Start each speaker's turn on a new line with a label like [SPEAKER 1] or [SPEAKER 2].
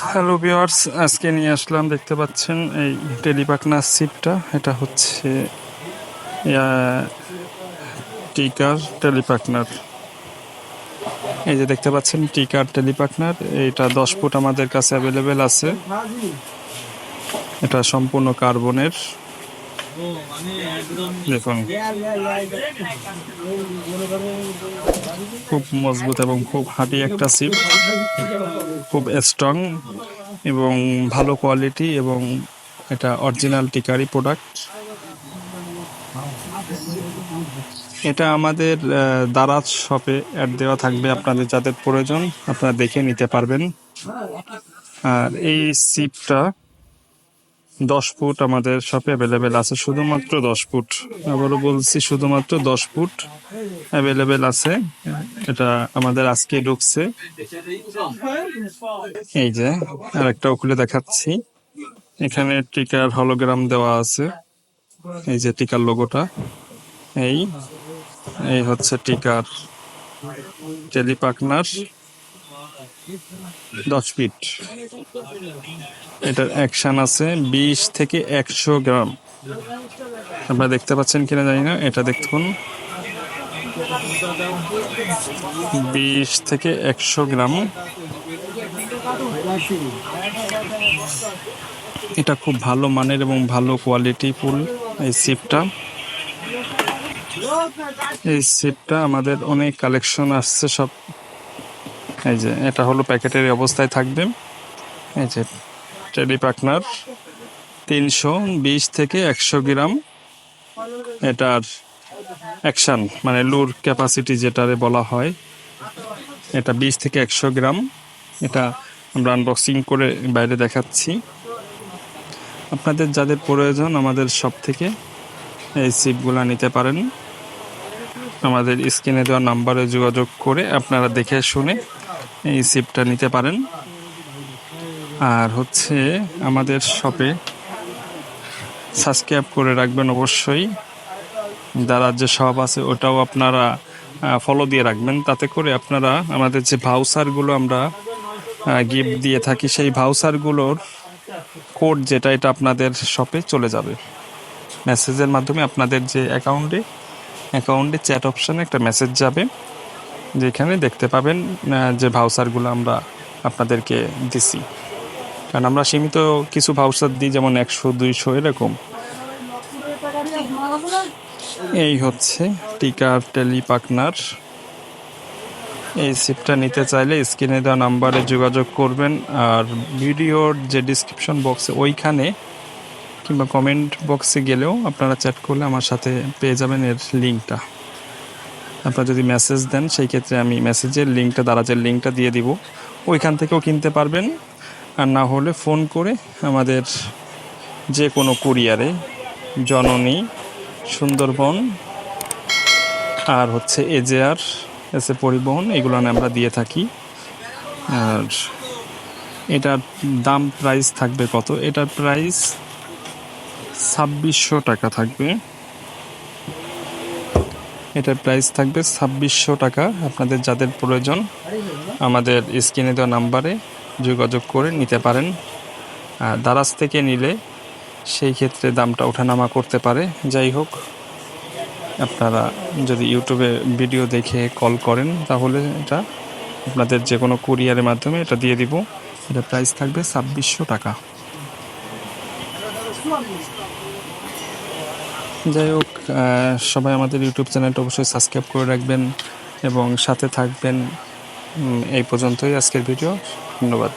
[SPEAKER 1] Hello viewers আজকে নিয়ে আসলাম, দেখতে পাচ্ছেন এই টেলিপাকনা সিপটা এটা হচ্ছে টিকার টেলিপাকনার এই যে দেখতে পাচ্ছেন, টিকার টেলিপাকনার এটা দশ ফুট আমাদের কাছে অ্যাভেলেবেল আছে। এটা সম্পূর্ণ কার্বনের। দেখুন। খুব মজবুত এবং খুব হাঁটি একটা সিপ খুব স্ট্রং এবং ভালো কোয়ালিটি এবং এটা অরিজিনাল টিকারি প্রোডাক্ট এটা আমাদের দারাজ শপে অ্যাড দেওয়া থাকবে আপনাদের যাদের প্রয়োজন, আপনারা দেখে নিতে পারবেন। আর এই সিপটা দশ ফুট আমাদের শপে অ্যাভেলেবেল আছে, শুধুমাত্র দশ ফুট। আবারও বলছি, শুধুমাত্র দশ ফুট অ্যাভেলেবেল আছে। এটা আমাদের আজকে ঢুকছে। এই যে আর একটা খুলে দেখাচ্ছি। এখানে টিকার হলোগ্রাম দেওয়া আছে। এই যে টিকার লোগোটা এই এই হচ্ছে টিকার টেলিপাকনার দশ ফিট। এটার অ্যাকশন আছে বিশ থেকে একশো গ্রাম। আপনারা দেখতে পাচ্ছেন কিনা জানি না, এটা দেখুন। বিশ থেকে একশো গ্রাম। এটা খুব ভালো মানের এবং ভালো কোয়ালিটি ফুল, এই সিপটা এই সিপটা আমাদের অনেক কালেকশন আসছে সব এই যে, এটা হলো প্যাকেটের অবস্থায় থাকবে। এই যে, টেডি পাকনার তিনশো বিশ থেকে একশো গ্রাম। এটার অ্যাকশন মানে লুর ক্যাপাসিটি যেটারে বলা হয়, এটা বিশ থেকে একশো গ্রাম। এটা আমরা আনবক্সিং করে বাইরে দেখাচ্ছি। আপনাদের যাদের প্রয়োজন, আমাদের সব থেকে এই সিপগুলো নিতে পারেন। আমাদের স্ক্রিনে দেওয়া নাম্বারে যোগাযোগ করে আপনারা দেখে শুনে এই সিপটা নিতে পারেন। আর হচ্ছে আমাদের শপে সাবস্ক্রাইব করে রাখবেন অবশ্যই। যারা যে শপ আছে, ওটাও আপনারা ফলো দিয়ে রাখবেন। তাতে করে আপনারা আমাদের যে ভাউচারগুলো আমরা গিফট দিয়ে থাকি, সেই ভাউচারগুলোর কোড যেটা, এটা আপনাদের শপে চলে যাবে। মেসেজের মাধ্যমে আপনাদের যে অ্যাকাউন্টে অ্যাকাউন্টে চ্যাট অপশানে একটা মেসেজ যাবে। যেখানে দেখতে পাবেন যে ভাউচারগুলো আমরা আপনাদেরকে দিছি। কারণ আমরা সীমিত কিছু ভাউচার দিই, যেমন একশো, দুইশো, এরকম। এই হচ্ছে টিকার টেলিপাকনার এই সিপটা নিতে চাইলে স্ক্রিনে দেওয়া নাম্বারে যোগাযোগ করবেন, আর ভিডিওর যে ডিসক্রিপশন বক্সে ওইখানে কিংবা কমেন্ট বক্সে গেলেও আপনারা চ্যাট করলে আমার সাথে পেয়ে যাবেন এর লিঙ্কটা আপনারা যদি মেসেজ দেন, সেই ক্ষেত্রে আমি মেসেজের লিঙ্কটা দারাজের লিঙ্কটা দিয়ে দিব। ওইখান থেকেও কিনতে পারবেন। আর না হলে ফোন করে আমাদের যে কোনো কুরিয়ারে জননী, সুন্দরবন, আর হচ্ছে এজেআর এসে পরিবহন, এগুলো আমরা দিয়ে থাকি। আর এটার দাম প্রাইস থাকবে কত? এটার প্রাইস ছাব্বিশশো টাকা থাকবে। এটার প্রাইস থাকবে ছাব্বিশশো টাকা। আপনাদের যাদের প্রয়োজন, আমাদের স্ক্রিনে দেওয়া নাম্বারে যোগাযোগ করে নিতে পারেন। আর দারাজ থেকে নিলে সেই ক্ষেত্রে দামটা ওঠানামা করতে পারে। যাই হোক, আপনারা যদি ইউটিউবে ভিডিও দেখে কল করেন, তাহলে এটা আপনাদের যে কোনো কুরিয়ারের মাধ্যমে এটা দিয়ে দিব। এটা প্রাইস থাকবে ছাব্বিশশো টাকা। যাই হোক সবাই আমাদের ইউটিউব চ্যানেলটা অবশ্যই সাবস্ক্রাইব করে রাখবেন এবং সাথে থাকবেন। এই পর্যন্তই আজকের ভিডিও। ধন্যবাদ।